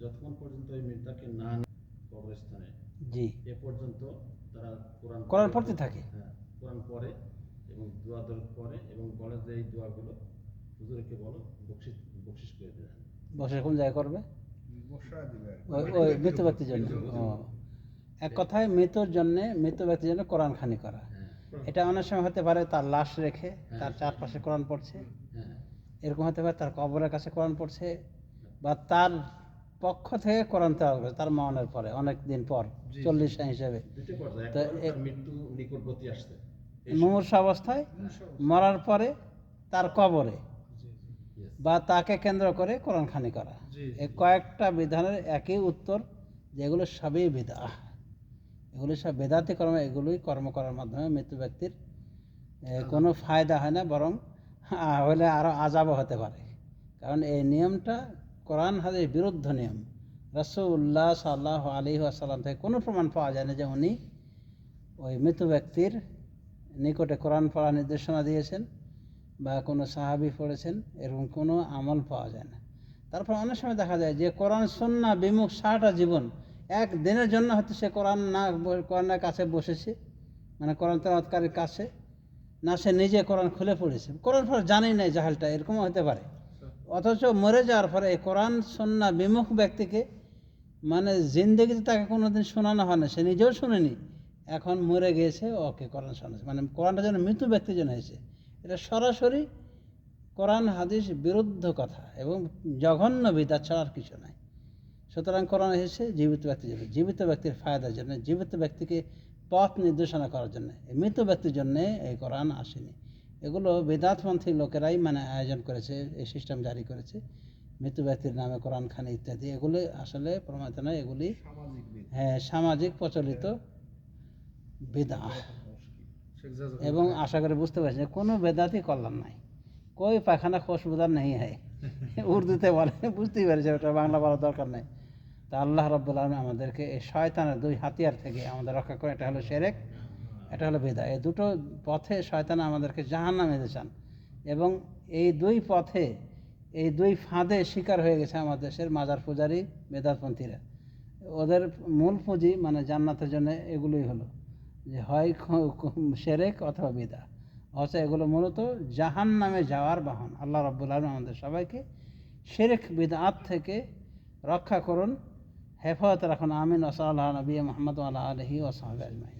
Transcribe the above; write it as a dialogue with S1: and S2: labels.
S1: যতক্ষণ পর্যন্ত ওই মৃতকে না কবরস্থানে
S2: জি।
S1: এ পর্যন্ত তারা কোরআন
S2: কোরআন পড়তে থাকে।
S1: হ্যাঁ কোরআন পড়ে এবং দোয়া দরুদ পড়ে এবং বলে যে এই দোয়াগুলো হুজুরকে বলো বকশিস বকশিস করে দেন।
S2: বসে কোন জায়গায় করবে? ওই মৃত ব্যক্তির জন্য। এক কথায় মৃতর জন্য মৃত ব্যক্তির জন্য কোরআন খানি করা।
S1: হ্যাঁ।
S2: এটা অনেক সময় হতে পারে তার লাশ রেখে তার চারপাশে কোরআন পড়ছে।
S1: হ্যাঁ।
S2: এরকম হতে পারে তার কবরের কাছে কোরআন পড়ছে বা তার পক্ষ থেকে কোরআন তেলাওয়াত করছে তার মরণের পরে অনেক দিন পর চল্লিশ হিসেবে। তো
S1: মৃত্যু নিকটবর্তী আসছে।
S2: মুমূর্ষ অবস্থায় মরার পরে তার কবরে বা তাকে কেন্দ্র করে কোরআন খানি করা এই কয়েকটা বিধানের একই উত্তর যেগুলো সবই বিধা এগুলি সব বেদাতি কর্ম এগুলোই কর্ম করার মাধ্যমে মৃত্যু ব্যক্তির কোনো ফায়দা হয় না বরং হলে আরও আজাবও হতে পারে। কারণ এই নিয়মটা কোরআন হাদির বিরুদ্ধ নিয়ম। রসুল্লাহ সাল্লাহ আলী আসাল্লাম থেকে কোনো প্রমাণ পাওয়া যায় না যে উনি ওই মৃত ব্যক্তির নিকটে কোরআন পড়া নির্দেশনা দিয়েছেন বা কোনো সাহাবি পড়েছেন, এরকম কোনো আমল পাওয়া যায় না। তারপর অনেক সময় দেখা যায় যে কোরআন সন্না বিমুখ সারাটা জীবন, এক দিনের জন্য হয়তো সে কোরআন না কোরআনের কাছে বসেছে মানে কোরআন তেলাওয়াতকারীর কাছে, না সে নিজে কোরআন খুলে পড়েছে। কোরআন পরে জানেই নাই জাহালটা এরকমও হতে পারে। অথচ মরে যাওয়ার পরে এই কোরআন, সন্না বিমুখ ব্যক্তিকে মানে জিন্দগিতে তাকে কোনোদিন শোনানো হয় না, সে নিজেও শুনেনি। এখন মরে গিয়েছে, ওকে কোরআন শোনাচ্ছে। মানে কোরআনটা যেন মৃত্যু ব্যক্তির জন্য হয়েছে। এটা সরাসরি কোরআন, হাদিস বিরুদ্ধ কথা এবং জঘন্য বিদাত ছাড়া আর কিছু নাই। সুতরাং কোরআন এসেছে জীবিত ব্যক্তির জন্য। জীবিত ব্যক্তির ফায়দার জন্য, জীবিত ব্যক্তিকে পথ নির্দেশনা করার জন্য। মৃত ব্যক্তির জন্যে এই কোরআন আসেনি। এগুলো বেদাতপন্থী লোকেরাই মানে আয়োজন করেছে এই সিস্টেম জারি করেছে। মৃত্যু ব্যক্তির নামে কোরআন খানি ইত্যাদি এগুলি আসলে প্রমাণিত নয় এগুলি হ্যাঁ সামাজিক প্রচলিত বেদা। এবং আশা করে বুঝতে পারছি যে কোনো বেদাতি কল্যাণ নাই। কই পায়খানা খুশবুদার নেই হয় উর্দুতে বলে বুঝতেই পারছি ওটা বাংলা বলার দরকার নেই। তা আল্লাহ রব্বুল আলম আমাদেরকে এই শয়তানের দুই হাতিয়ার থেকে আমাদের রক্ষা করে এটা হলো সেরেক এটা হলো বেদা। এই দুটো পথে শয়তান আমাদেরকে জাহান নামে চান এবং এই দুই পথে, এই দুই ফাঁদে শিকার হয়ে গেছে আমাদের দেশের মাজার পূজারী বেদাতপন্থীরা ওদের মূল পুঁজি মানে জান্নাতের জন্য এগুলোই হলো যে হয় সেরেক অথবা বিদা। অথচ এগুলো মূলত জাহান নামে যাওয়ার বাহন। আল্লাহ রব্বুল আলম আমাদের সবাইকে সেরেক, বিদাত থেকে রক্ষা করুন, হেফাজত রাখুন। আমিন। ওসল নবী মোহাম্মদ আল্লাহ আলহি আজমাইন।